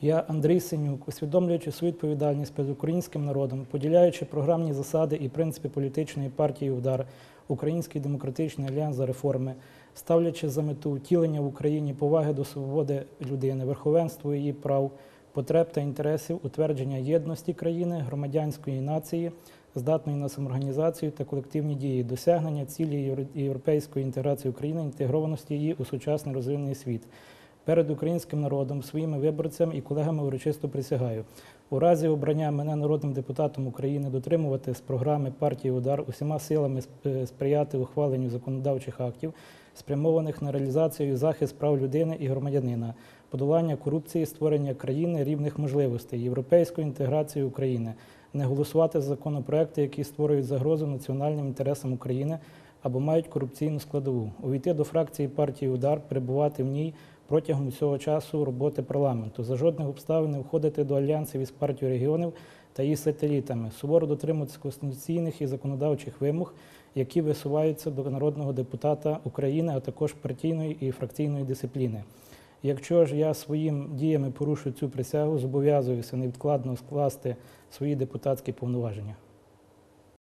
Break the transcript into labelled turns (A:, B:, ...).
A: Я, Андрій Синюк, усвідомлюючи свою відповідальність перед українським народом, поділяючи програмні засади і принципи політичної партії Удар, Український демократичний альянс за реформи, ставлячи за мету втілення в Україні поваги до свободи людини, верховенства її прав, потреб та інтересів, утвердження єдності країни, громадянської нації, здатної на самоорганізацію та колективні дії, досягнення цілі європейської інтеграції України, інтегрованості її у сучасний розвинений світ. Перед українським народом, своїми виборцями і колегами урочисто присягаю. У разі обрання мене народним депутатом України дотримувати з програми партії Удар усіма силами сприяти ухваленню законодавчих актів, спрямованих на реалізацію захист прав людини і громадянина, подолання корупції, створення країни рівних можливостей, європейської інтеграції України, не голосувати за законопроекти, які створюють загрозу національним інтересам України або мають корупційну складову, увійти до фракції партії Удар, перебувати в ній протягом усього часу роботи парламенту, за жодних обставин не входити до альянсів із партією регіонів та її сателітами, суворо дотримуватися конституційних і законодавчих вимог, які висуваються до народного депутата України, а також партійної і фракційної дисципліни. Якщо ж я своїм діями порушу цю присягу, зобов'язуюся невідкладно скласти свої депутатські повноваження.